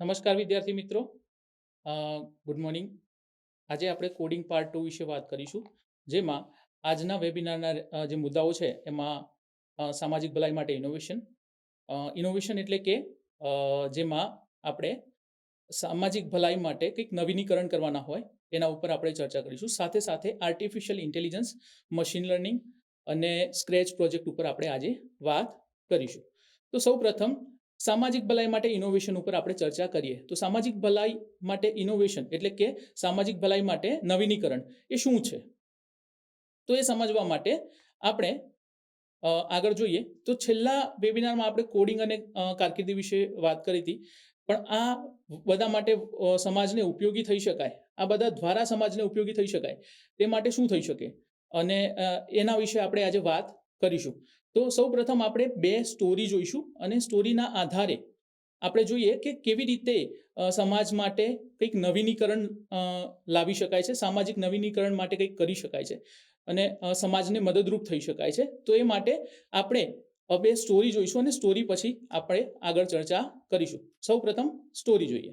નમસ્કાર વિદ્યાર્થી મિત્રો. ગુડ મોર્નિંગ આજે આપણે કોડિંગ પાર્ટ ટુ વિશે વાત કરીશું, જેમાં આજના વેબિનારના જે મુદ્દાઓ છે, એમાં સામાજિક ભલાઈ માટે ઇનોવેશન ઇનોવેશન એટલે કે જેમાં આપણે સામાજિક ભલાઈ માટે કંઈક નવીનીકરણ કરવાના હોય, એના ઉપર આપણે ચર્ચા કરીશું. સાથે સાથે આર્ટિફિશિયલ ઇન્ટેલિજન્સ મશીન લર્નિંગ અને સ્ક્રેચ પ્રોજેક્ટ ઉપર આપણે આજે વાત કરીશું. તો સૌ પ્રથમ સામાજિક ભલાઈ માટે ઇનોવેશન ઉપર આપણે ચર્ચા કરીએ. તો સામાજિક ભલાઈ માટે ઇનોવેશન એટલે કે સામાજિક ભલાઈ માટે નવીનીકરણ એ શું છે? તો એ સમજવા માટે આપણે આગળ જોઈએ. તો છેલ્લા વેબિનારમાં આપણે કોડિંગ અને કારકિર્દી વિશે વાત કરી હતી. પણ આ બધા માટે સમાજને ઉપયોગી થઈ શકાય. આ બધા દ્વારા સમાજને ઉપયોગી થઈ શકાય. તે માટે શું થઈ શકે? અને એના વિશે આપણે આજે વાત કરીશું. તો સૌ પ્રથમ આપણે બે સ્ટોરી જોઈશું અને સ્ટોરીના આધારે આપણે જોઈએ કે કેવી રીતે સમાજ માટે કંઈક નવીનીકરણ લાવી શકાય છે, સામાજિક નવીનીકરણ માટે કંઈક કરી શકાય છે અને સમાજને મદદરૂપ થઈ શકાય છે. તો એ માટે આપણે બે સ્ટોરી જોઈશું અને સ્ટોરી પછી આપણે આગળ ચર્ચા કરીશું. સૌ પ્રથમ સ્ટોરી જોઈએ.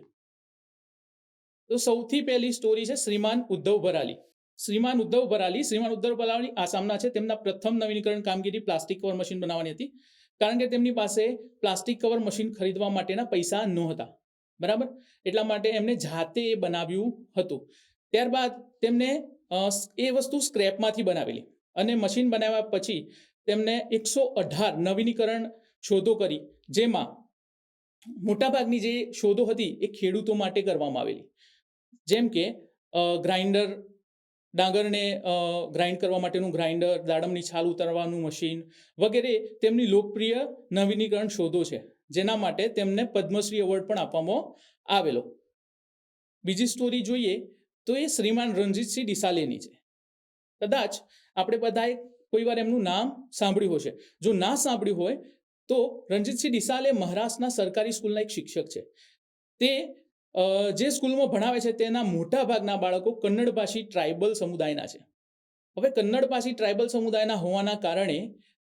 તો સૌથી પહેલી સ્ટોરી છે શ્રીમાન ઉદ્ધવ ભરાલી. શ્રીમાન ઉદ્ધવ ભરાલી, શ્રીમાન ઉદ્ધવ ભરાલી આસામના છે. તેમના પ્રથમ નવીનીકરણ કામગીરી પ્લાસ્ટિક કવર મશીન બનાવવાની હતી. કારણ કે તેમની પાસે પ્લાસ્ટિક કવર મશીન ખરીદવા માટેના પૈસા નહોતા. બરાબર? એટલા માટે એમને જાતે એ બનાવ્યું હતું. ત્યારબાદ તેમને એ વસ્તુ સ્ક્રેપમાંથી બનાવેલી. અને મશીન બનાવ્યા પછી તેમને એકસો અઢાર નવીનીકરણ શોધો કરી, જેમાં મોટાભાગની જે શોધો હતી એ ખેડૂતો માટે કરવામાં આવેલી. જેમ કે ગ્રાઇન્ડર ડાંગરને ગ્રાઇન્ડ કરવા માટેનું ગ્રાઇન્ડર દાડમની છાલ ઉતારવાનું મશીન વગેરે તેમની લોકપ્રિય નવીનીકરણ શોધો છે, જેના માટે તેમને પદ્મશ્રી એવોર્ડ પણ આપવામાં આવેલો. બીજી સ્ટોરી જોઈએ તો એ શ્રીમાન રણજીતસિંહ ડિસાલેની છે. કદાચ આપણે બધાએ કોઈ વાર એમનું નામ સાંભળ્યું હશે. જો ના સાંભળ્યું હોય તો રણજીતસિંહ ડિસાલે મહારાષ્ટ્રના સરકારી સ્કૂલના એક શિક્ષક છે. તે જે સ્કૂલમાં ભણાવે છે તેના મોટા ભાગના બાળકો કન્નડ ભાષી ટ્રાઇબલ સમુદાયના છે. હવે કન્નડ ભાષી ટ્રાઇબલ સમુદાયના હોવાના કારણે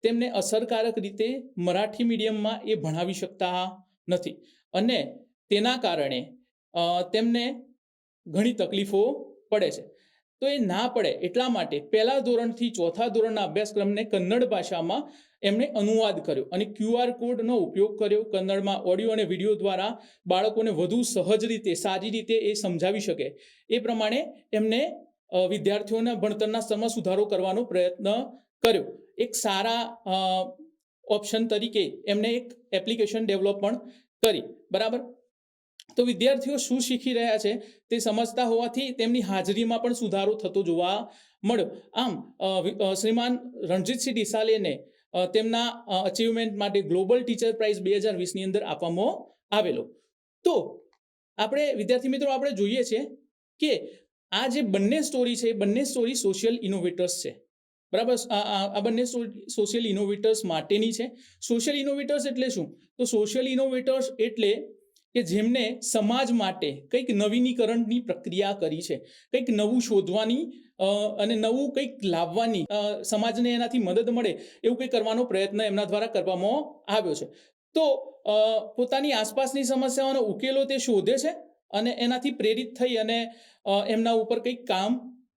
તેમને અસરકારક રીતે મરાઠી મીડિયમમાં એ ભણાવી શકતા નથી અને તેના કારણે તેમને ઘણી તકલીફો પડે છે. તો એ ના પડે એટલા માટે પહેલા ધોરણથી ચોથા ધોરણના અભ્યાસક્રમને કન્નડ ભાષામાં એમણે અનુવાદ કર્યો અને ક્યુઆર કોડનો ઉપયોગ કર્યો. કન્નડમાં ઓડિયો અને વીડિયો દ્વારા બાળકોને વધુ સહજ રીતે, સારી રીતે એ સમજાવી શકે. એ પ્રમાણે એમને વિદ્યાર્થીઓના ભણતરના સ્તરમાં સુધારો કરવાનો પ્રયત્ન કર્યો. એક સારા ઓપ્શન તરીકે એમને એક એપ્લિકેશન ડેવલપ પણ કરી. બરાબર? તો વિદ્યાર્થીઓ શું શીખી રહ્યા છે તે સમજતા હોવાથી તેમની હાજરીમાં પણ સુધારો થતો જોવા મળ્યો. આમ શ્રીમાન રણજીતસિંહ ડિસાલેને તેમના અચીવમેન્ટ માટે ગ્લોબલ ટીચર પ્રાઇઝ બે હજાર વીસની અંદર આપવામાં આવેલો. તો આપણે, વિદ્યાર્થી મિત્રો, આપણે જોઈએ છે કે આ જે બંને સ્ટોરી છે બંને સ્ટોરી સોશિયલ ઇનોવેટર્સ છે. બરાબર? આ બંને સોશિયલ ઇનોવેટર્સ માટેની છે. સોશિયલ ઇનોવેટર્સ એટલે શું? તો સોશિયલ ઇનોવેટર્સ એટલે કે જેમને સમાજ માટે કંઈક નવીનીકરણની પ્રક્રિયા કરી છે, કંઈક નવું શોધવાની અને નવું કંઈક લાવવાની સમાજને એનાથી મદદ મળે એવું કંઈક કરવાનો પ્રયત્ન એમના દ્વારા કરવામાં આવ્યો છે. તો પોતાની આસપાસની સમસ્યાઓનો ઉકેલો તે શોધે છે અને એનાથી પ્રેરિત થઈ અને એમના ઉપર કંઈક કામ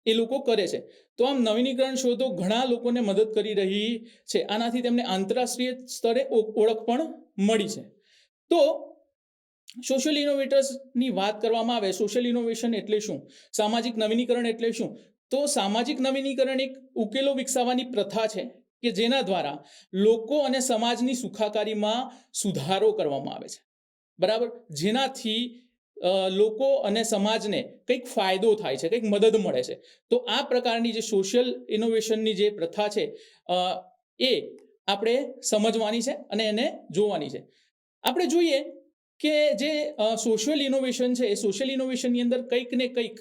એ લોકો કરે છે. તો આમ નવીનીકરણ શોધો ઘણા લોકોને મદદ કરી રહી છે. આનાથી તેમને આંતરરાષ્ટ્રીય સ્તરે ઓળખ પણ મળી છે. તો સોશિયલ ઇનોવેટર્સની વાત કરવામાં આવે સોશિયલ ઇનોવેશન એટલે શું? સામાજિક નવીનીકરણ એટલે શું? તો સામાજિક નવીનીકરણ એક ઉકેલો વિકસાવવાની પ્રથા છે કે જેના દ્વારા લોકો અને સમાજની સુખાકારીમાં સુધારો કરવામાં આવે છે. બરાબર? જેનાથી લોકો અને સમાજને કંઈક ફાયદો થાય છે, કંઈક મદદ મળે છે. તો આ પ્રકારની જે સોશિયલ ઇનોવેશનની જે પ્રથા છે એ આપણે સમજવાની છે અને એને જોવાની છે. આપણે જોઈએ કે જે સોશિયલ ઇનોવેશન છે, એ સોશિયલ ઇનોવેશનની અંદર કંઈક ને કંઈક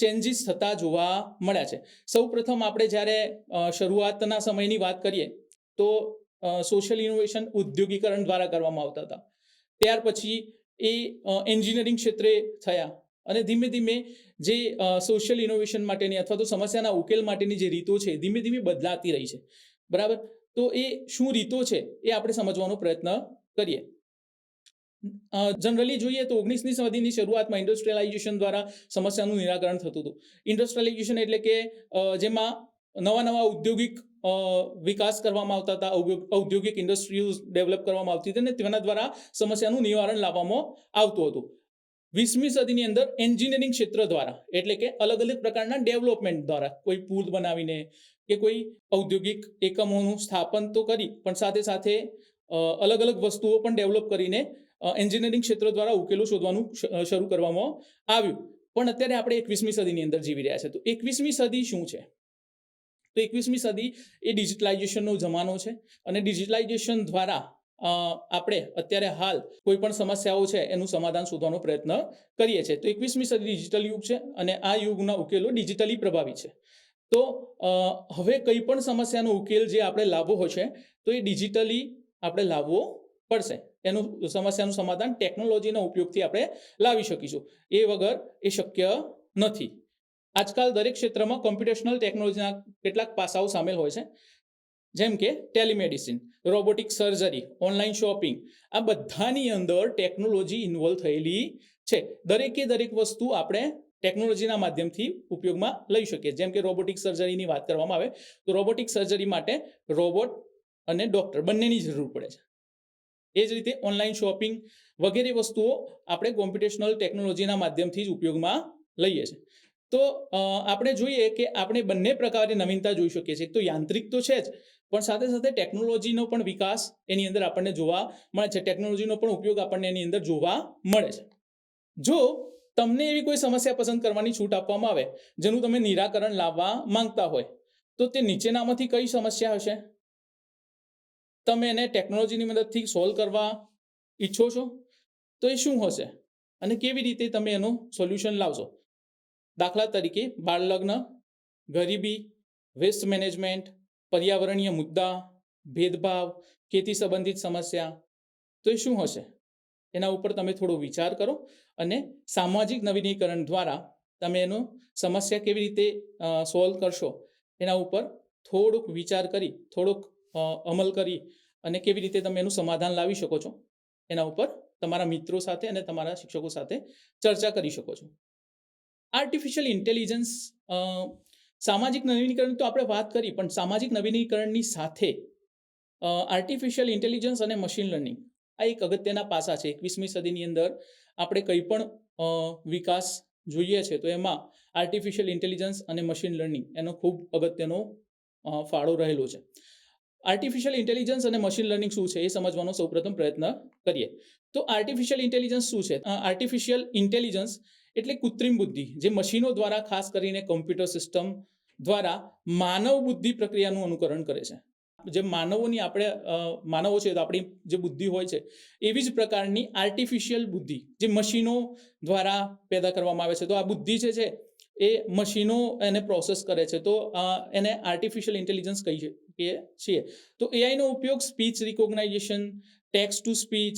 ચેન્જીસ થતા જોવા મળ્યા છે. સૌ પ્રથમ આપણે જ્યારે શરૂઆતના સમયની વાત કરીએ, તો સોશિયલ ઇનોવેશન ઉદ્યોગીકરણ દ્વારા કરવામાં આવતા હતા. ત્યાર પછી એ એન્જિનિયરિંગ ક્ષેત્રે થયા અને ધીમે ધીમે જે સોશિયલ ઇનોવેશન માટેની અથવા તો સમસ્યાના ઉકેલ માટેની જે રીતો છે ધીમે ધીમે બદલાતી રહી છે. બરાબર? તો એ શું રીતો છે, એ આપણે સમજવાનો પ્રયત્ન કરીએ. જનરલી જોઈએ તો ઓગણીસમી સદીની શરૂઆતમાં ઇન્ડસ્ટ્રીયલાઇઝેશન દ્વારા સમસ્યાનું નિરાકરણ થતું હતું. ઇન્ડસ્ટ્રીયલાઇઝેશન એટલે કે જેમાં નવા નવા ઔદ્યોગિક વિકાસ કરવામાં આવતા હતા ઔદ્યોગિક ઇન્ડસ્ટ્રીઝ ડેવલપ કરવામાં આવતી હતી અને તેના દ્વારા સમસ્યાનું નિવારણ લાવવામાં આવતું હતું. વીસમી સદીની અંદર એન્જિનિયરિંગ ક્ષેત્ર દ્વારા, એટલે કે અલગ અલગ પ્રકારના ડેવલપમેન્ટ દ્વારા, કોઈ પુલ બનાવીને કે કોઈ ઔદ્યોગિક એકમોનું સ્થાપન તો કરી, પણ સાથે સાથે અલગ અલગ વસ્તુઓ પણ ડેવલપ કરીને એન્જિનિયરિંગ ક્ષેત્ર દ્વારા ઉકેલો શોધવાનું શરૂ કરવામાં આવ્યું. પણ અત્યારે આપણે એકવીસમી સદીની અંદર જીવી રહ્યા છે. તો એકવીસમી સદી શું છે? તો એકવીસમી સદી એ ડિજિટલાઇઝેશનનો જમાનો છે અને ડિજિટલાઇઝેશન દ્વારા આપણે અત્યારે હાલ કોઈ પણ સમસ્યાઓ છે એનું સમાધાન શોધવાનો પ્રયત્ન કરીએ છીએ. તો એકવીસમી સદી ડિજિટલ યુગ છે અને આ યુગના ઉકેલો ડિજિટલી પ્રભાવી છે. તો હવે કંઈ પણ સમસ્યાનો ઉકેલ જે આપણે લાવવો હશે તો એ ડિજિટલી આપણે લાવવો પડશે. એનું સમસ્યાનું સમાધાન ટેકનોલોજીના ઉપયોગથી આપણે લાવી શકીશું. એ વગર એ શક્ય નથી. આજકાલ દરેક ક્ષેત્રમાં કોમ્પ્યુટેશનલ ટેકનોલોજીના કેટલાક પાસાઓ સામેલ હોય છે. જેમ કે telemedicine robotic surgery online shopping આ બધાની અંદર ટેકનોલોજી ઇન્વોલ્વ થયેલી છે. દરેકે દરેક વસ્તુ આપણે ટેકનોલોજીના માધ્યમથી ઉપયોગમાં લઈ શકીએ. જેમ કે રોબોટિક સર્જરીની વાત કરવામાં આવે, તો રોબોટિક સર્જરી માટે રોબોટ અને ડૉક્ટર બંનેની જરૂર પડે છે. એ જ રીતે ઓનલાઈન શોપિંગ વગેરે વસ્તુઓ આપણે કોમ્પિટેશનલ ટેકનોલોજીના માધ્યમથી જ ઉપયોગમાં લઈએ છીએ. તો આપણે જોઈએ કે આપણે બંને પ્રકારની નવીનતા જોઈ શકીએ છીએ. તો યાંત્રિક તો છે જ, પણ સાથે સાથે ટેકનોલોજીનો પણ વિકાસ એની અંદર આપણને જોવા મળે છે. ટેકનોલોજીનો પણ ઉપયોગ આપણને એની અંદર જોવા મળે છે. જો તમને એવી કોઈ સમસ્યા પસંદ કરવાની છૂટ આપવામાં આવે, જેનું તમે નિરાકરણ લાવવા માંગતા હોય, તો તે નીચેનામાંથી કઈ સમસ્યા હશે? તમે એને ટેકનોલોજીની મદદથી સોલ્વ કરવા ઈચ્છો છો? તો એ શું હશે? અને કેવી રીતે તમે એનું સોલ્યુશન લાવશો? દાખલા તરીકે બાળ લગ્ન, ગરીબી વેસ્ટ મેનેજમેન્ટ પર્યાવરણીય મુદ્દા, ભેદભાવ, ખેતી સંબંધિત સમસ્યા, તો એ શું હશે? એના ઉપર તમે થોડો વિચાર કરો અને સામાજિક નવીનીકરણ દ્વારા તમે એનો સમસ્યા કેવી રીતે સોલ્વ કરશો? એના ઉપર થોડુંક વિચાર કરી, થોડુંક અમલ કરી અને કેવી રીતે તમે એનું સમાધાન લાવી શકો છો, એના ઉપર તમારા મિત્રો સાથે અને તમારા શિક્ષકો સાથે ચર્ચા કરી શકો છો. આર્ટિફિશિયલ ઇન્ટેલિજન્સ સામાજિક નવીનીકરણ તો આપણે વાત કરી, પણ સામાજિક નવીનીકરણની સાથે આર્ટિફિશિયલ ઇન્ટેલિજન્સ અને મશીન લર્નિંગ આ એક અગત્યના પાસા છે. એકવીસમી સદીની અંદર આપણે કંઈ પણ વિકાસ જોઈએ છે તો એમાં આર્ટિફિશિયલ ઇન્ટેલિજન્સ અને મશીન લર્નિંગ એનો ખૂબ અગત્યનો ફાળો રહેલો છે. આર્ટિફિશિયલ ઇન્ટેલિજન્સ અને મશીન લર્નિંગ શું છે એ સમજવાનો સૌપ્રથમ પ્રયત્ન કરીએ. તો આર્ટિફિશિયલ ઇન્ટેલિજન્સ શું છે? આર્ટિફિશિયલ ઇન્ટેલિજન્સ એટલે કૃત્રિમ બુદ્ધિ, જે મશીનો દ્વારા ખાસ કરીને કોમ્પ્યુટર સિસ્ટમ દ્વારા માનવ બુદ્ધિ પ્રક્રિયાનું અનુકરણ કરે છે. જે માનવોની આપણે માનવો છે, તો આપણી જે બુદ્ધિ હોય છે, એવી જ પ્રકારની આર્ટિફિશિયલ બુદ્ધિ, જે મશીનો દ્વારા પેદા કરવામાં આવે છે. તો આ બુદ્ધિ છે, એ મશીનો એને પ્રોસેસ કરે છે. તો એને આર્ટિફિશિયલ ઇન્ટેલિજન્સ કહી શકીએ છીએ. તો એઆઈનો ઉપયોગ speech recognization text to speech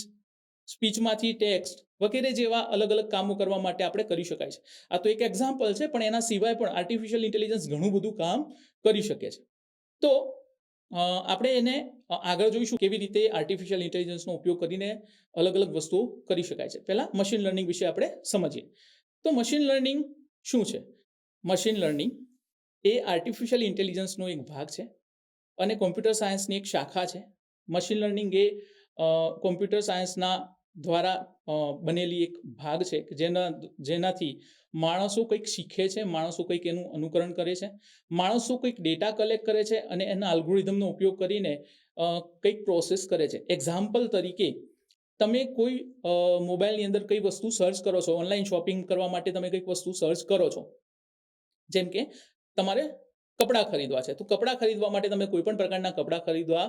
સ્પીચમાંથી text વગેરે જેવા અલગ અલગ કામો કરવા માટે આપણે કરી શકાય છે. આ તો એક એક્ઝામ્પલ છે, પણ એના સિવાય પણ આર્ટિફિશિયલ ઇન્ટેલિજન્સ ઘણું બધું કામ કરી શકે છે. તો આપણે એને આગળ જોઈશું કેવી રીતે આર્ટિફિશિયલ ઇન્ટેલિજન્સનો ઉપયોગ કરીને અલગ અલગ વસ્તુઓ કરી શકાય છે. પહેલાં મશીન લર્નિંગ વિશે આપણે સમજીએ. તો મશીન લર્નિંગ શું છે? મશીન લર્નિંગ એ આર્ટિફિશિયલ ઇન્ટેલિજન્સનો એક ભાગ છે. અને કોમ્પ્યુટર સાયન્સની એક શાખા છે. મશીન લર્નિંગ એ કોમ્પ્યુટર સાયન્સના દ્વારા બનેલી એક ભાગ છે જેના, જેનાથી માણસો કંઈક શીખે છે, માણસો કંઈક એનું અનુકરણ કરે છે, માણસો કંઈક ડેટા કલેક્ટ કરે છે અને એના આલ્ગોરિધમનો ઉપયોગ કરીને કંઈક પ્રોસેસ કરે છે. એક્ઝામ્પલ તરીકે, તમે કોઈ મોબાઈલની અંદર કઈ વસ્તુ સર્ચ કરો છો ઓનલાઈન શોપિંગ કરવા માટે તમે કંઈક વસ્તુ સર્ચ કરો છો, જેમ કે તમારે કપડાં ખરીદવા છે. તો કપડાં ખરીદવા માટે તમે કોઈ પણ પ્રકારના કપડાં ખરીદવા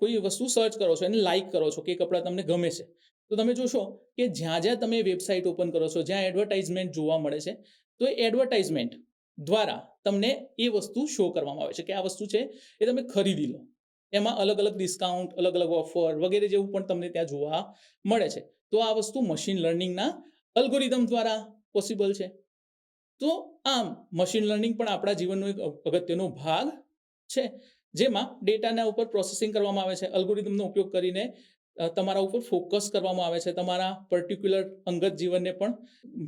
કોઈ વસ્તુ સર્ચ કરો છો એને લાઇક કરો છો કે કપડાં તમને ગમે છે. તો તમે જોશો કે જ્યાં જ્યાં તમે વેબસાઇટ ઓપન કરો છો, જ્યાં એડવર્ટાઇઝમેન્ટ જોવા મળે છે, તો એ એડવર્ટાઇઝમેન્ટ દ્વારા તમને એ વસ્તુ શો કરવામાં આવે છે કે આ વસ્તુ છે એ તમે ખરીદી લો. એમાં અલગ અલગ ડિસ્કાઉન્ટ અલગ અલગ ઓફર વગેરે જેવું પણ તમને ત્યાં જોવા મળે છે. તો આ વસ્તુ મશીન લર્નિંગના અલ્ગોરિધમ દ્વારા પોસિબલ છે. તો આમ મશીન લર્નિંગ પણ આપણા જીવનનો એક અગત્યનો ભાગ છે. જેમાં ડેટાના ઉપર પ્રોસેસિંગ કરવામાં આવે છે. અલ્ગોરિધમનો ઉપયોગ કરીને તમારા ઉપર ફોકસ કરવામાં આવે છે. તમારા પર્ટિક્યુલર અંગત જીવનને પણ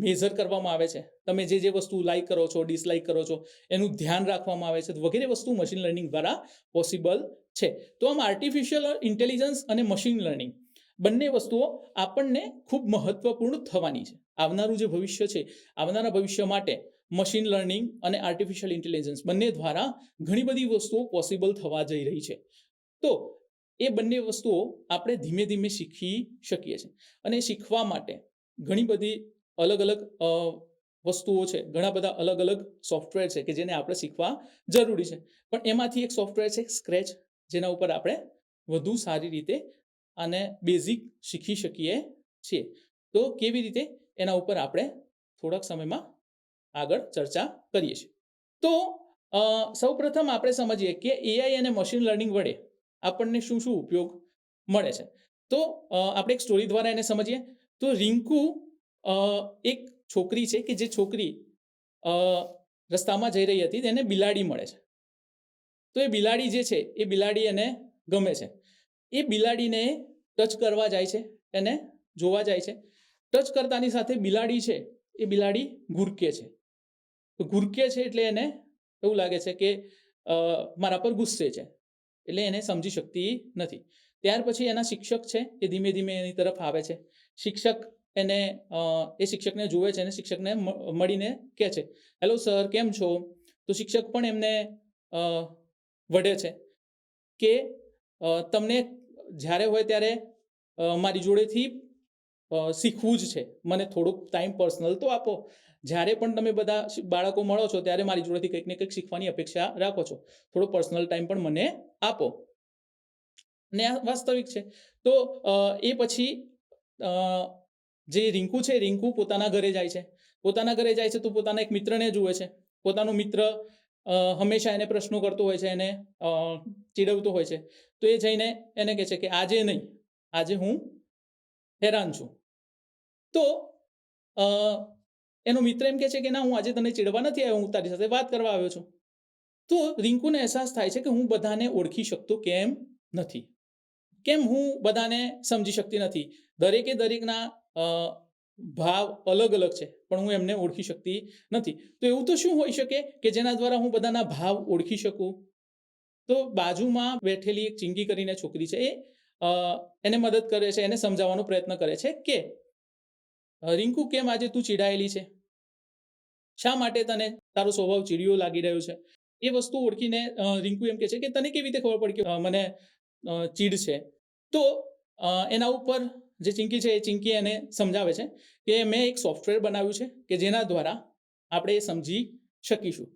મેઝર કરવામાં આવે છે. તમે જે જે વસ્તુ લાઈક કરો છો ડિસલાઈક કરો છો, એનું ધ્યાન રાખવામાં આવે છે. વગેરે વસ્તુ મશીન લર્નિંગ દ્વારા પોસિબલ છે. તો આમ આર્ટિફિશિયલ ઇન્ટેલિજન્સ અને મશીન લર્નિંગ બંને વસ્તુઓ આપણને ખૂબ મહત્વપૂર્ણ થવાની છે. આવનારું જે ભવિષ્ય છે, આવનારા ભવિષ્ય માટે મશીન લર્નિંગ અને આર્ટિફિશિયલ ઇન્ટેલિજન્સ બંને દ્વારા ઘણી બધી વસ્તુઓ પોસિબલ થવા જઈ રહી છે. તો એ બંને વસ્તુઓ આપણે ધીમે ધીમે શીખી શકીએ છીએ. અને શીખવા માટે ઘણી બધી અલગ અલગ વસ્તુઓ છે. ઘણા બધા અલગ અલગ સોફ્ટવેર છે કે જેને આપણે શીખવા જરૂરી છે. પણ એમાંથી એક સોફ્ટવેર છે સ્ક્રેચ જેના ઉપર આપણે વધુ સારી રીતે અને બેઝિક શીખી શકીએ છીએ. તો કેવી રીતે? એના ઉપર આપણે થોડાક સમયમાં આગળ ચર્ચા કરીએ છીએ. તો સૌપ્રથમ આપણે સમજીએ કે એઆઈ અને મશીન લર્નિંગ વડે આપણને શું શું ઉપયોગ મળે છે. તો આપણે એક સ્ટોરી દ્વારા એને સમજીએ. તો રિંકુ એક છોકરી છે કે જે છોકરી રસ્તામાં જઈ રહી હતી, તેને બિલાડી મળે છે. તો એ બિલાડી જે છે, એ બિલાડી એને ગમે છે. એ બિલાડીને ટચ કરવા જાય છે, એને જોવા જાય છે. ટચ કરતાની સાથે બિલાડી છે, એ બિલાડી ગુરકે છે. તો ઘુરકે છે એટલે એને એવું લાગે છે કે મારા પર ગુસ્સે છે, એટલે એને સમજી શકતી નથી. ત્યાર પછી એના શિક્ષક છે, એ ધીમે ધીમે એની તરફ આવે છે. શિક્ષક એને એ શિક્ષકને જુએ છે અને શિક્ષકને મળીને કહે છે, હેલો સર, કેમ છો? તો શિક્ષક પણ એમને વઢે છે કે તમને જ્યારે હોય ત્યારે મારી જોડેથી શીખવું જ છે. મને થોડુંક ટાઈમ પર્સનલ તો આપો. જ્યારે પણ તમે બધા બાળકો મળો છો, ત્યારે મારી જોડેથી કંઈક ને કંઈક શીખવાની અપેક્ષા રાખો છો. થોડો પર્સનલ ટાઈમ પણ મને આપો. ને આ વાસ્તવિક છે. તો એ પછી જે રિંકુ છે, રિંકુ પોતાના ઘરે જાય છે. પોતાના ઘરે જાય છે તો પોતાના એક મિત્રને જુએ છે. પોતાનો મિત્ર હંમેશા એને પ્રશ્નો કરતો હોય છે, એને ચીડવતો હોય છે. તો એ જઈને એને કહે છે કે આજે નહીં, આજે હું હેરાન છું. તો એનો મિત્ર એમ કહે છે કે ના, હું આજે તને ચીડવા નથી આવ્યો, હું તારી સાથે વાત કરવા આવ્યો છું. તો રિંકુને અહેસાસ થાય છે કે હું બધાને ઓળખી શકતો કેમ નથી? કેમ હું બધાને સમજી શકતી નથી? દરેકે દરેકના ભાવ અલગ અલગ છે, પણ હું એમને ઓળખી શકતી નથી. તો એવું તો શું હોઈ શકે કે જેના દ્વારા હું બધાના ભાવ ઓળખી શકું? તો બાજુમાં બેઠેલી એક ચિંગી કરીને છોકરી છે એ એને મદદ કરે છે, એને સમજાવવાનો પ્રયત્ન કરે છે કે, રિંકુ, કેમ આજે તું ચીડાયેલી છે? શા માટે તને તારો સ્વભાવ ચીડિયો લાગી રહ્યો છે? એ વસ્તુ ઓળખીને રિંકુ એમ કે છે કે, તને કેવી રીતે ખબર પડી કે મને ચીડ છે? તો એના ઉપર જે ચિંકી છે એ ચિંકી એને સમજાવે છે કે મેં એક સોફ્ટવેર બનાવ્યું છે કે જેના દ્વારા આપણે એ સમજી શકીશું.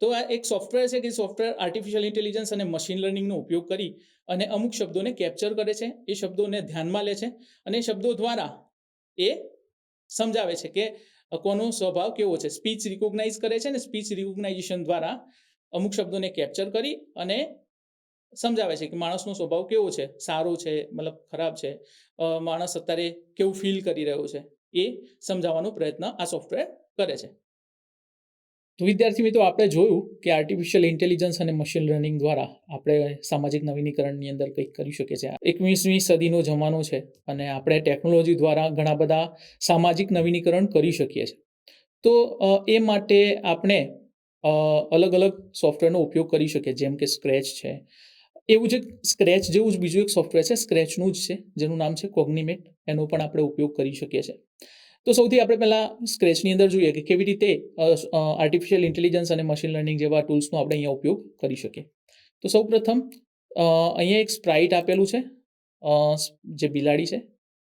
તો આ એક સોફ્ટવેર છે કે સોફ્ટવેર આર્ટિફિશિયલ ઇન્ટેલિજન્સ અને મશીન લર્નિંગનો ઉપયોગ કરી અને અમુક શબ્દોને કેપ્ચર કરે છે, એ શબ્દોને ધ્યાનમાં લે છે અને એ શબ્દો દ્વારા એ સમજાવે છે કે કોનો સ્વભાવ કેવો છે. સ્પીચ રિકોગ્નાઇઝ કરે છે ને સ્પીચ રિકોગ્નાઇઝેશન દ્વારા અમુક શબ્દોને કેપ્ચર કરી અને સમજાવે છે કે માણસનો સ્વભાવ કેવો છે? સારો છે, મતલબ ખરાબ છે. માણસ અત્યારે કેવું ફીલ કરી રહ્યો છે? એ સમજાવવાનો પ્રયત્ન આ સોફ્ટવેર કરે છે. તો વિદ્યાર્થી મિત્રો, આપણે જોયું કે આર્ટિફિશિયલ ઇન્ટેલિજન્સ અને મશીન લર્નિંગ દ્વારા આપણે સામાજિક નવીનીકરણની અંદર કંઈક કરી શકીએ છીએ. એકવીસમી સદીનો જમાનો છે અને આપણે ટેકનોલોજી દ્વારા ઘણા બધા સામાજિક નવીનીકરણ કરી શકીએ છીએ. તો એ માટે આપણે અલગ અલગ સોફ્ટવેરનો ઉપયોગ કરી શકીએ, જેમ કે સ્ક્રેચ છે એવું જ સ્ક્રેચ જેવું જ બીજું એક સોફ્ટવેર છે સ્ક્રેચનું જ છે, જેનું નામ છે કોગ્નિમેટ એનો પણ આપણે ઉપયોગ કરી શકીએ છીએ. તો સૌથી આપણે પહેલાં સ્ક્રેચની અંદર જોઈએ કે કેવી રીતે આર્ટિફિશિયલ ઇન્ટેલિજન્સ અને મશીન લર્નિંગ જેવા ટૂલ્સનો આપણે અહીંયા ઉપયોગ કરી શકીએ. તો સૌપ્રથમ પ્રથમ અહીંયા એક સ્પ્રાઇટ આપેલું છે જે બિલાડી છે,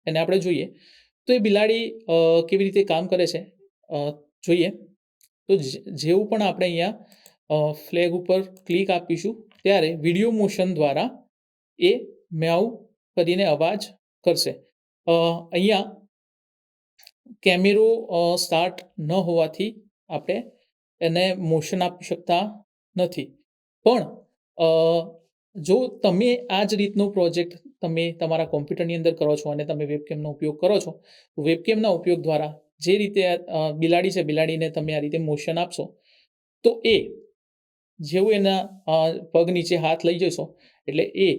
એને આપણે જોઈએ. તો એ બિલાડી કેવી રીતે કામ કરે છે જોઈએ. તો જેવું પણ આપણે અહીંયા ફ્લેગ ઉપર ક્લિક આપીશું ત્યારે વીડિયો મોશન દ્વારા એ મ્યાઉ કરીને અવાજ કરશે. અહીંયા કેમેરો સ્ટાર્ટ ન હોવાથી આપણે એને મોશન આપી શકતા નથી. પણ જો તમે આ જ રીતનો પ્રોજેક્ટ તમે તમારા કોમ્પ્યુટરની અંદર કરો છો અને તમે વેબકેમનો ઉપયોગ કરો છો વેબકેમના ઉપયોગ દ્વારા જે રીતે બિલાડી છે બિલાડીને તમે આ રીતે મોશન આપશો, તો એ જેવું એના પગ નીચે હાથ લઈ જશો એટલે એ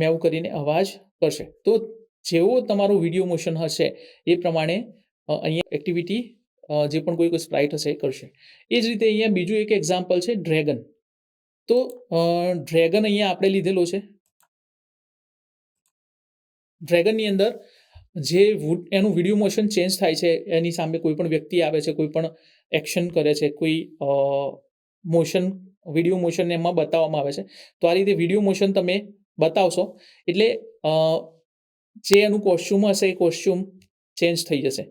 મેવ કરીને અવાજ કરશે. તો જેવો તમારો વીડિયો મોશન હશે, એ પ્રમાણે અહીંયા એક્ટિવિટી જે પણ કોઈ કોઈ સ્પ્રાઇટ હશે એ કરશે. એ જ રીતે અહીંયા બીજું એક એક્ઝામ્પલ છે ડ્રેગન તો ડ્રેગન અહીંયા આપણે લીધેલો છે. ડ્રેગનની અંદર જે એનું વીડિયો મોશન ચેન્જ થાય છે, એની સામે કોઈ પણ વ્યક્તિ આવે છે, કોઈ પણ એક્શન કરે છે, કોઈ મોશન વીડિયો મોશન એમાં બતાવવામાં આવે છે. તો આ રીતે વીડિયો મોશન તમે બતાવશો. એટલે જે એનું કોસ્ચ્યુમ હશે એ કોસ્ચ્યુમ ચેન્જ થઈ જશે.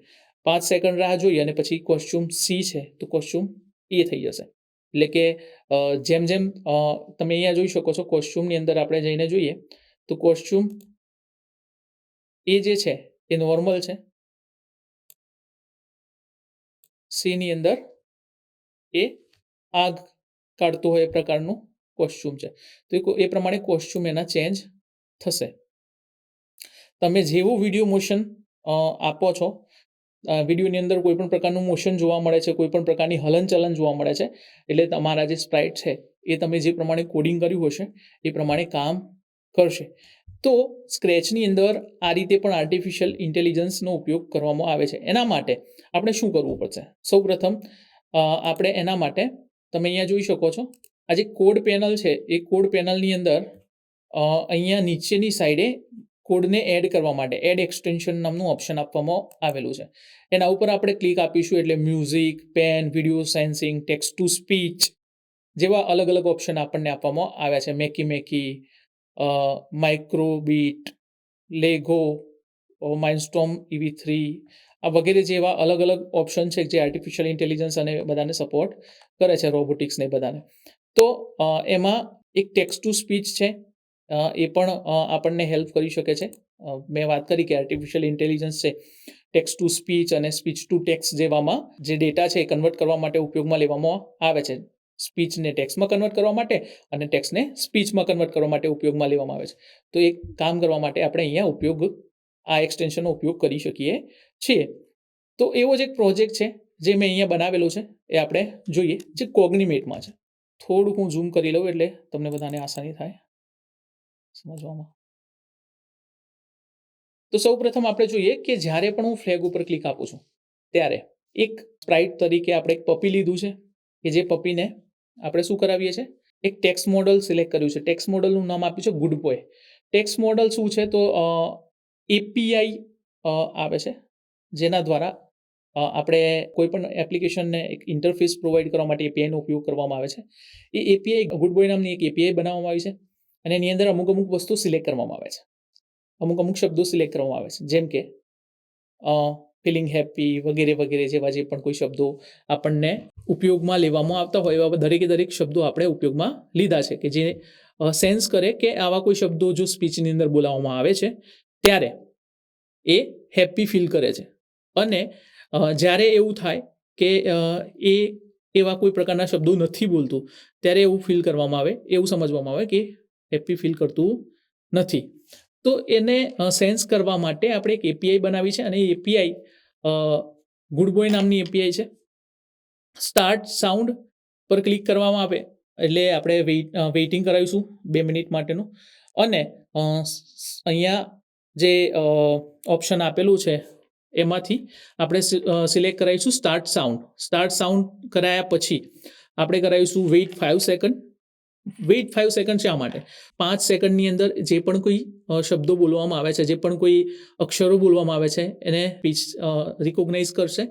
પાંચ સેકન્ડ રાહ જોઈએ અને પછી કોસ્ચ્યુમ સી છે તો કોસ્ચ્યુમ એ થઈ જશે. એટલે કે જેમ જેમ તમે અહીંયા જોઈ શકો છો કોસ્ચ્યુમની અંદર આપણે જઈને જોઈએ, તો કોસ્ચ્યુમ એ જે છે એ નોર્મલ છે. સીની અંદર એ આગ કાઢતો હોય એ પ્રકારનું કોસ્ચ્યુમ છે. તો એ પ્રમાણે કોસ્ચ્યુમ એના ચેન્જ થશે. તમે જેવું વીડિયો મોશન આપો છો વિડીયોની અંદર કોઈ પણ પ્રકારનું મોશન જોવા મળે છે, કોઈ પણ પ્રકારની હલનચલન જોવા મળે છે, એટલે તમારા જે સ્પ્રાઇટ છે, એ તમે જે પ્રમાણે કોડિંગ કર્યું હશે, એ પ્રમાણે કામ કરશે. તો સ્ક્રેચની અંદર આ રીતે પણ આર્ટિફિશિયલ ઇન્ટેલિજન્સનો ઉપયોગ કરવામાં આવે છે. એના માટે આપણે શું કરવું પડશે? સૌપ્રથમ આપણે એના માટે તમે અહીંયા જોઈ શકો છો. આ જે કોડ પેનલ છે, એ કોડ પેનલની અંદર અહીંયા નીચેની સાઈડે કોડને એડ કરવા માટે એડ એક્સટેન્શન નામનું ઓપ્શન આપવામાં આવેલું છે. એના ઉપર આપણે ક્લિક આપીશું એટલે music pen video sensing text to speech જેવા અલગ અલગ ઓપ્શન આપણને આપવામાં આવ્યા છે. Makey Makey microbit Lego Mindstorm EV three આ વગેરે જેવા અલગ અલગ ઓપ્શન છે જે આર્ટિફિશિયલ ઇન્ટેલિજન્સ અને બધાને સપોર્ટ કરે છે રોબોટિક્સને બધાને. તો એમાં એક ટેક્સ ટુ સ્પીચ છે. એ પણ આપણને હેલ્પ કરી શકે છે. મેં વાત કરી કે આર્ટિફિશિયલ ઇન્ટેલિજન્સ છે. ટેક્સ ટુ સ્પીચ અને સ્પીચ ટુ ટેક્સ જેવામાં જે ડેટા છે એ કન્વર્ટ કરવા માટે ઉપયોગમાં લેવામાં આવે છે. સ્પીચને ટેક્સમાં કન્વર્ટ કરવા માટે અને ટેક્સને સ્પીચમાં કન્વર્ટ કરવા માટે ઉપયોગમાં લેવામાં આવે છે. તો એ કામ કરવા માટે આપણે અહીંયા ઉપયોગ આ એક્સટેન્શનનો ઉપયોગ કરી શકીએ છીએ. તો એવો જ એક પ્રોજેક્ટ છે જે મેં અહીંયા બનાવેલો છે, એ આપણે જોઈએ, જે કોગ્નિમેટમાં છે. થોડુંક હું ઝૂમ કરી લઉં એટલે તમને બધાને આસાની થાય. સમજવામાં? તો સૌ પ્રથમ આપણે જોઈએ કે જ્યારે પણ હું ફ્લેગ ઉપર ક્લિક આપું છું, ત્યારે એક સ્પ્રાઇટ તરીકે આપણે એક પપી લીધું છે, કે જે પપીને આપણે શું કરાવીએ છીએ? એક ટેક્સ મોડલ સિલેક્ટ કર્યું છે. ટેક્સ મોડલનું નામ આપ્યું છે ગુડ બોય ટેક્સ મોડલ શું છે? તો એપીઆઈ આવે છે, જેના દ્વારા આપણે કોઈ પણ એપ્લિકેશનને એક ઇન્ટરફેસ પ્રોવાઈડ કરવા માટે એપીઆઈનો ઉપયોગ કરવામાં આવે છે. એ એપીઆઈ ગુડ બોય નામની એક એપીઆઈ બનાવવામાં આવી છે અને એની અંદર અમુક અમુક વસ્તુ સિલેક્ટ કરવામાં આવે છે. અમુક અમુક શબ્દો સિલેક્ટ કરવામાં આવે છે, જેમ કે ફિલિંગ હેપી વગેરે વગેરે જેવા જે પણ કોઈ શબ્દો આપણને ઉપયોગમાં લેવામાં આવતા હોય એવા દરેકે દરેક શબ્દો આપણે ઉપયોગમાં લીધા છે કે જે સેન્સ કરે કે આવા કોઈ શબ્દો જો સ્પીચની અંદર બોલાવવામાં આવે છે ત્યારે એ હેપી ફીલ કરે છે. અને જ્યારે એવું થાય કે એ એવા કોઈ પ્રકારના શબ્દો નથી બોલતું, ત્યારે એવું ફીલ કરવામાં આવે, એવું સમજવામાં આવે કે હેપી ફીલ કરતું નથી. તો એને સેન્સ કરવા માટે આપણે એક એપીઆઈ બનાવી છે અને એ એપીઆઈ ગુડ બોય નામની એપીઆઈ છે. સ્ટાર્ટ સાઉન્ડ પર ક્લિક કરવામાં આવે, એટલે આપણે વેઇટ વેઇટિંગ કરાવીશું બે મિનિટ માટેનું. અને અહીંયા જે ઓપ્શન આપેલું છે, એમાંથી આપણે સિલેક્ટ કરાવીશું સ્ટાર્ટ સાઉન્ડ સ્ટાર્ટ સાઉન્ડ કરાયા પછી આપણે કરાવીશું wait five second wait five second શા માટે? પાંચ સેકન્ડની અંદર જે પણ કોઈ શબ્દો બોલવામાં આવે છે, જે પણ કોઈ અક્ષરો બોલવામાં આવે છે, એને સ્પીચ રિકોગ્નાઇઝ કરશે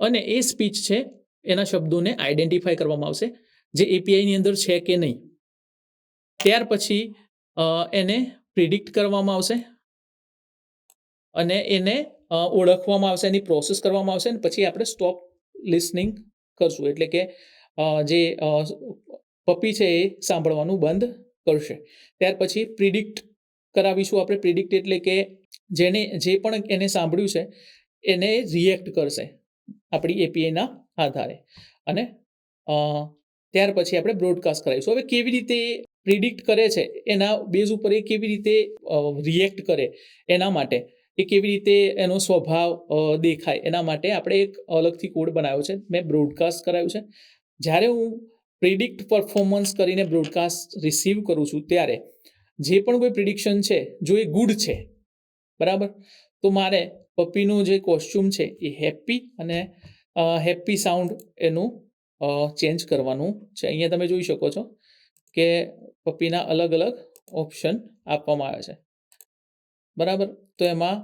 અને એ સ્પીચ છે, એના શબ્દોને આઈડેન્ટિફાય કરવામાં આવશે, જે એપીઆઈની અંદર છે કે નહીં. ત્યાર પછી એને પ્રિડિક્ટ કરવામાં આવશે અને એને ઓળખવામાં આવશે, એની પ્રોસેસ કરવામાં આવશે અને પછી આપણે સ્ટોપ લિસનિંગ કરશું. એટલે કે જે પપ્પી પપી છે એ સાંભળવાનું બંધ કરશે. ત્યાર પછી પ્રિડિક્ટ કરાવીશું આપણે. પ્રિડિક્ટ એટલે કે જેને, જે પણ એને સાંભળ્યું છે, એને રિએક્ટ કરશે આપણી એપીઆઈના આધારે. અને ત્યાર પછી આપણે બ્રોડકાસ્ટ કરાવીશું. હવે કેવી રીતે પ્રિડિક્ટ કરે છે? એના બેઝ ઉપર એ કેવી રીતે રિએક્ટ કરે? એના માટે. એ કેવી રીતે એનો સ્વભાવ દેખાય એના માટે આપણે એક અલગથી કોડ બનાવ્યો છે. મેં બ્રોડકાસ્ટ કરાવ્યું છે. જ્યારે હું પ્રિડિક્ટ પરફોર્મન્સ કરીને બ્રોડકાસ્ટ રિસીવ કરું છું ત્યારે જે પણ કોઈ પ્રિડિક્શન છે, જો એ ગુડ છે, બરાબર? તો મારે પપ્પીનું જે કોસ્ચ્યુમ છે એ હેપી અને હેપી સાઉન્ડ એનું ચેન્જ કરવાનું છે. અહીંયા તમે જોઈ શકો છો કે પપ્પીના અલગ અલગ ઓપ્શન આપવામાં આવે છે. બરાબર? તો એમાં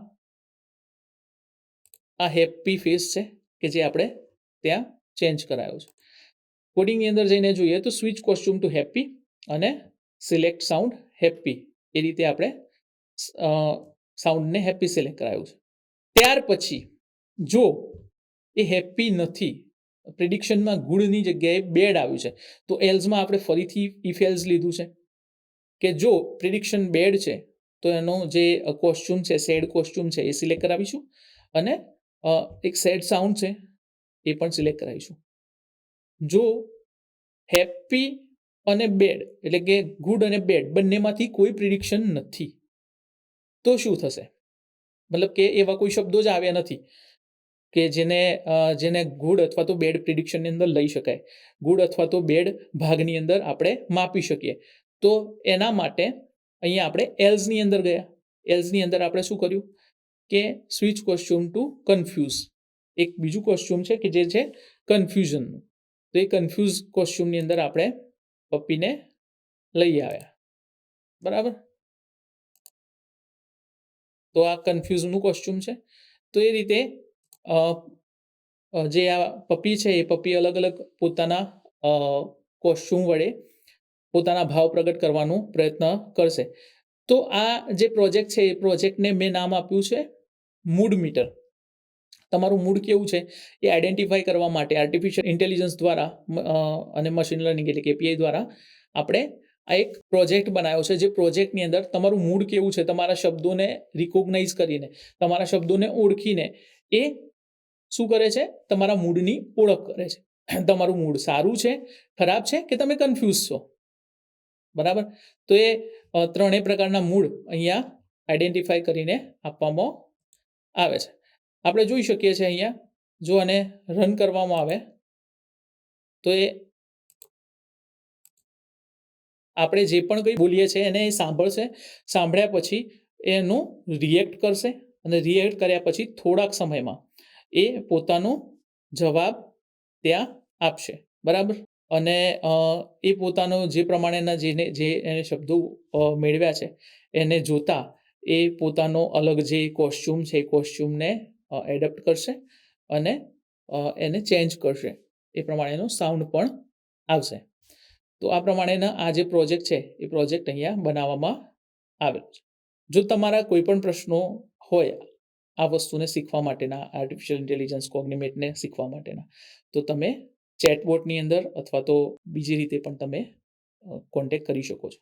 આ હેપી ફેસ છે કે જે આપણે ત્યાં ચેન્જ કરાયો છે. કોડિંગની અંદર જઈને જોઈએ તો સ્વિચ કોસ્ચ્યુમ ટુ હેપી અને સિલેક્ટ સાઉન્ડ હેપી એ રીતે આપણે સાઉન્ડને હેપી સિલેક્ટ કરાયું છે. ત્યાર પછી જો એ હેપી નથી પ્રિડિક્શનમાં ગુડની જગ્યાએ બેડ આવ્યું છે, તો એલ્સમાં આપણે ફરીથી ઇફ એલ્સ લીધું છે. કે જો પ્રિડિક્શન બેડ છે તો એનો જે કોસ્ચ્યુમ છે સેડ કોસ્ચ્યુમ છે, એ સિલેક્ટ કરાવીશું અને એક સેડ સાઉન્ડ છે, એ પણ સિલેક્ટ કરાવીશું. જો હેપી અને બેડ એટલે કે ગુડ અને બેડ બંનેમાંથી કોઈ પ્રિડિક્શન નથી, તો શું થશે? મતલબ કે એવા કોઈ શબ્દો જ આવ્યા નથી કે જેને જેને ગુડ અથવા તો બેડ પ્રિડિક્શનની અંદર લઈ શકાય. ગુડ અથવા તો બેડ ભાગની અંદર આપણે માપી શકીએ. તો એના માટે અહીંયા આપણે એલ્સની અંદર ગયા. એલ્સની અંદર આપણે શું કર્યું? કે સ્વિચ કોસ્ચ્યુમ ટુ કન્ફ્યુઝ એક બીજું કોસ્ચ્યુમ છે કે જે છે કન્ફ્યુઝનનું તો એ કન્ફ્યુઝ કોસ્ચ્યુમની અંદર આપણે પપ્પીને લઈ આવ્યા. બરાબર? તો આ કન્ફ્યુઝનું કોસ્ચ્યુમ છે. તો એ રીતે અ, અ, જે આ પપ્પી છે એ પપ્પી અલગ અલગ પોતાના કોસ્ચ્યુમ વડે પોતાના ભાવ પ્રગટ કરવાનો પ્રયત્ન કરશે. તો આ જે પ્રોજેક્ટ છે, એ પ્રોજેક્ટને મેં નામ આપ્યું છે મૂડ મીટર. તમારું મૂડ કેવું છે? એ આઈડેન્ટિફાઈ કરવા માટે આર્ટિફિશિયલ ઇન્ટેલિજન્સ દ્વારા અને મશીન લર્નિંગ એટલે કે એપીઆઈ દ્વારા આપણે આ એક પ્રોજેક્ટ બનાવ્યો છે, જે પ્રોજેક્ટની અંદર તમારું મૂડ કેવું છે, તમારા શબ્દોને રિકોગ્નાઇઝ કરીને, તમારા શબ્દોને ઓળખીને એ શું કરે છે? તમારા મૂડની ઓળખ કરે છે. તમારું મૂડ સારું છે, ખરાબ છે કે તમે કન્ફ્યુઝ છો? બરાબર? તો એ ત્રણેય પ્રકારના મૂડ અહીંયા આઈડેન્ટિફાઈ કરીને આપવામાં આવે છે. આપણે જોઈ શકીએ છીએ અહીંયા, જો આને રન કરવામાં આવે, તો એ આપણે જે પણ કંઈ બોલીએ છીએ એને એ સાંભળશે, સાંભળ્યા પછી એનું રિએક્ટ કરશે અને રિએક્ટ કર્યા પછી થોડાક સમયમાં એ પોતાનો જવાબ ત્યાં આપશે. બરાબર? અને એ પોતાનો જે પ્રમાણેના જેને, જે એને શબ્દો મેળવ્યા છે, એને જોતા એ પોતાનો અલગ જે કોસ્ચ્યુમ છે, એ કોસ્ચ્યુમને એડપ્ટ કરશે અને એને ચેન્જ કરશે. એ પ્રમાણેનો સાઉન્ડ પણ આવશે. તો આ પ્રમાણેના આ જે પ્રોજેક્ટ છે, એ પ્રોજેક્ટ અહીંયા બનાવવામાં આવેલો છે. જો તમારા કોઈ પણ પ્રશ્નો હોય આ વસ્તુને શીખવા માટેના આર્ટિફિશિયલ ઇન્ટેલિજન્સ કોગ્નિમેટને શીખવા માટેના, તો તમે ચેટબોટની અંદર અથવા તો બીજી રીતે પણ તમે કોન્ટેક્ટ કરી શકો છો.